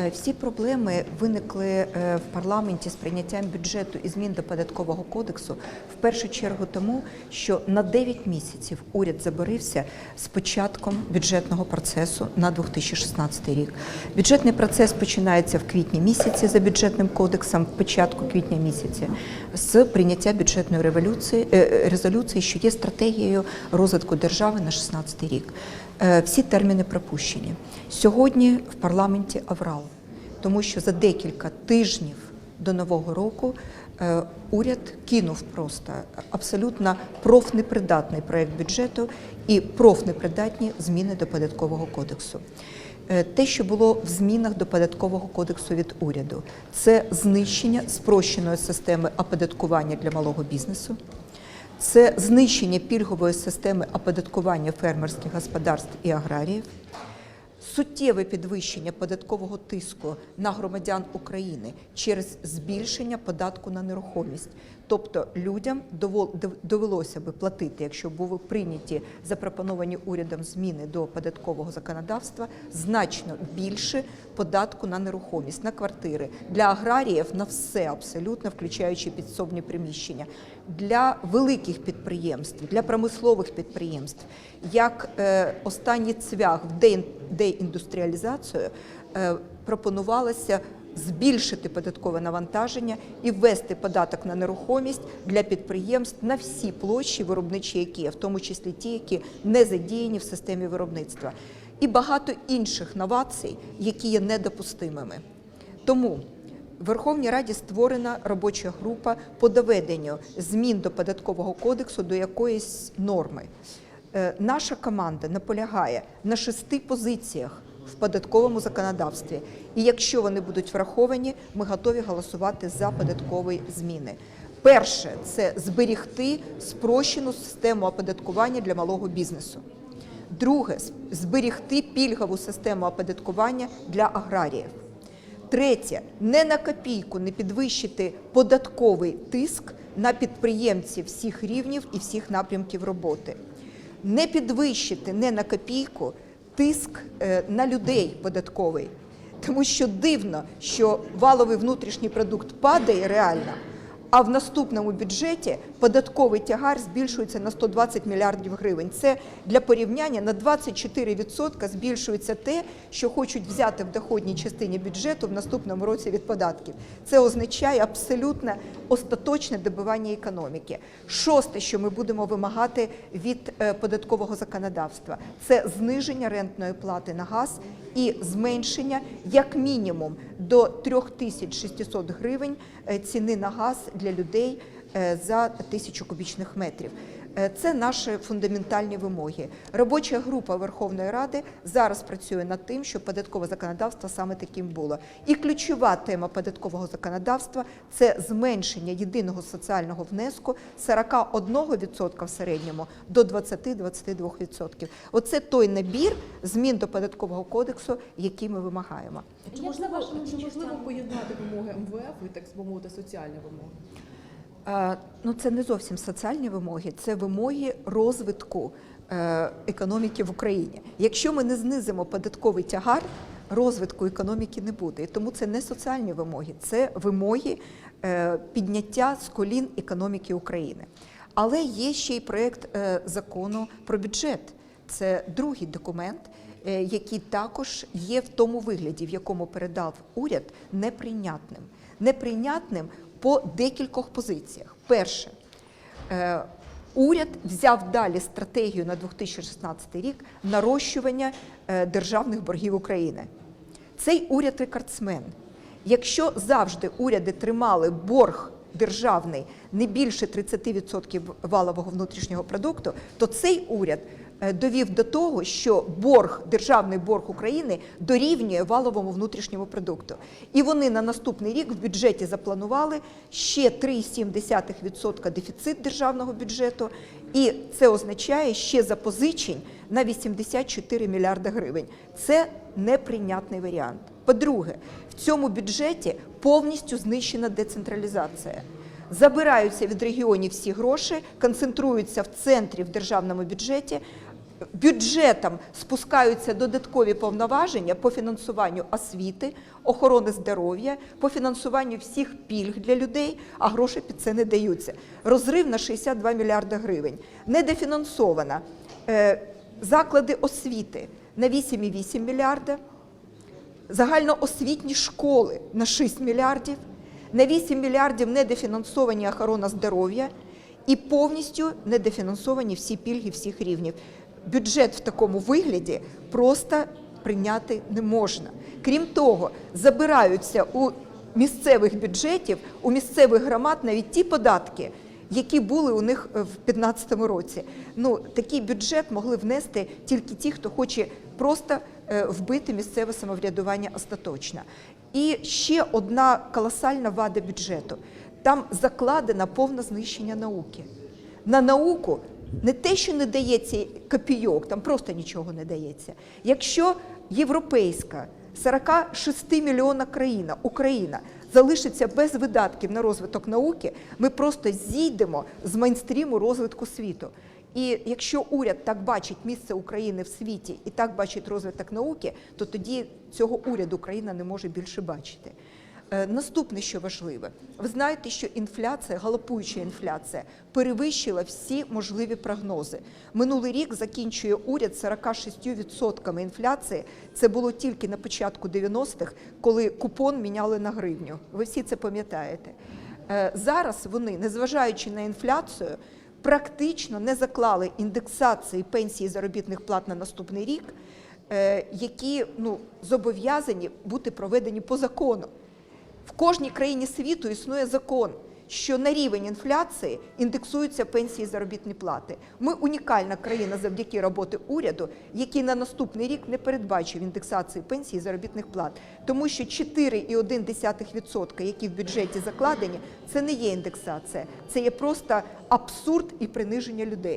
Е, Всі проблеми виникли е, в парламенті з прийняттям бюджету і змін до податкового кодексу в першу чергу тому, що на 9 місяців уряд заборився з початком бюджетного процесу на 2016 рік. Бюджетний процес починається в квітні місяці за бюджетним кодексом, в початку квітня місяці, з прийняття бюджетної е, резолюції, що є стратегією розвитку держави на 16 рік. Е, Всі терміни пропущені. Сьогодні в парламенті аврал, тому що за декілька тижнів до нового року е, уряд кинув просто абсолютно профнепридатний проект бюджету і профнепридатні зміни до податкового кодексу. Е, Те, що було в змінах до податкового кодексу від уряду, це знищення спрощеної системи оподаткування для малого бізнесу. Це знищення пільгової системи оподаткування фермерських господарств і аграріїв, суттєве підвищення податкового тиску на громадян України через збільшення податку на нерухомість. Тобто людям довелося би платити, якщо були прийняті запропоновані урядом зміни до податкового законодавства, значно більше податку на нерухомість, на квартири. Для аграріїв на все абсолютно, включаючи підсобні приміщення, для великих підприємств, для промислових підприємств, як е, останній цвях в деін- деіндустріалізацію е, пропонувалося збільшити податкове навантаження і ввести податок на нерухомість для підприємств на всі площі виробничі, які в тому числі ті, які не задіяні в системі виробництва, і багато інших новацій, які є недопустимими. Тому в Верховній Раді створена робоча група по доведенню змін до податкового кодексу до якоїсь норми. Е, Наша команда наполягає на шести позиціях в податковому законодавстві. І якщо вони будуть враховані, ми готові голосувати за податкові зміни. Перше це зберігти спрощену систему оподаткування для малого бізнесу. Друге зберігти пільгову систему оподаткування для аграріїв. Третє не на копійку не підвищити податковий тиск на підприємців всіх рівнів і всіх напрямків роботи. Не підвищити не на копійку тиск е, на людей податковий. Тому що дивно, що валовий внутрішній продукт падає реально, а в наступному бюджеті податковий тягар збільшується на 120 мільярдів гривень. Це для порівняння на 24% збільшується те, що хочуть взяти в доходній частині бюджету в наступному році від податків. Це означає абсолютно остаточне добивання економіки. Шосте, що ми будемо вимагати від е, податкового законодавства, це зниження рентної плати на газ і зменшення як мінімум до 3600 гривень е, ціни на газ для людей за тисячу кубічних метрів. Е, Це наші фундаментальні вимоги. Робоча група Верховної Ради зараз працює над тим, щоб податкове законодавство саме таким було. І ключова тема податкового законодавства це зменшення єдиного соціального внеску з 41% в середньому до 20-22%. Оце той набір змін до податкового кодексу, який ми вимагаємо. Чи можливо, чи можливо поєднати вимоги МВФ і так би мовити соціальні вимоги? Ну, це не зовсім соціальні вимоги, це вимоги розвитку е, економіки в Україні. Якщо ми не знизимо податковий тягар, розвитку економіки не буде. Тому це не соціальні вимоги, це вимоги е, підняття з колін економіки України. Але є ще й проєкт е, закону про бюджет. Це другий документ, який також є в тому вигляді, в якому передав уряд, неприйнятним. Неприйнятним по декількох позиціях. Перше, е, уряд взяв далі стратегію на 2016 рік нарощування е, державних боргів України. Цей уряд рекордсмен. Якщо завжди уряди тримали борг державний не більше 30% валового внутрішнього продукту, то цей уряд е, довів до того, що борг, державний борг України дорівнює валовому внутрішньому продукту. І вони на наступний рік в бюджеті запланували ще 3,7% дефіцит державного бюджету, і це означає ще запозичень на 84 мільярди гривень. Це неприйнятний варіант. По-друге, в цьому бюджеті повністю знищена децентралізація. Забираються від регіонів всі гроші, концентруються в центрі в державному бюджеті, бюджетом спускаються додаткові повноваження по фінансуванню освіти, охорони здоров'я, по фінансуванню всіх пільг для людей, а гроші під це не даються. Розрив на 62 мільярди гривень. Недофінансовано е, заклади освіти на 8,8 мільярда, загальноосвітні школи на 6 мільярдів, на 8 мільярдів недофінансовані охорона здоров'я і повністю недофінансовані всі пільги всіх рівнів. Бюджет в такому вигляді просто прийняти не можна. Крім того, забираються у місцевих бюджетів, у місцевих громад навіть ті податки, які були у них е, в 2015 році. Ну, такий бюджет могли внести тільки ті, хто хоче просто е, вбити місцеве самоврядування остаточно. І ще одна колосальна вада бюджету. Там закладено повне знищення науки. На науку не те, що не дається копійок, там просто нічого не дається. Якщо європейська 46 мільйонна країна, Україна, залишиться без видатків на розвиток науки, ми просто зійдемо з мейнстріму розвитку світу. І якщо уряд так бачить місце України в світі і так бачить розвиток науки, то тоді цього уряду Україна не може більше бачити. Е, Наступне, що важливе, ви знаєте, що інфляція, галопуюча інфляція, перевищила всі можливі прогнози. Минулий рік закінчує уряд 46% інфляції. Це було тільки на початку 90-х, коли купон міняли на гривню. Ви всі це пам'ятаєте. Е, Зараз вони, незважаючи на інфляцію, практично не заклали індексації пенсії заробітних плат на наступний рік, е, які ну, зобов'язані бути проведені по закону. В кожній країні світу існує закон, що на рівень інфляції індексуються пенсії і заробітні плати. Ми унікальна країна завдяки роботи уряду, який на наступний рік не передбачив індексації пенсій і заробітних плат, тому що 4,1%, які в бюджеті закладені, це не є індексація, це є просто абсурд і приниження людей.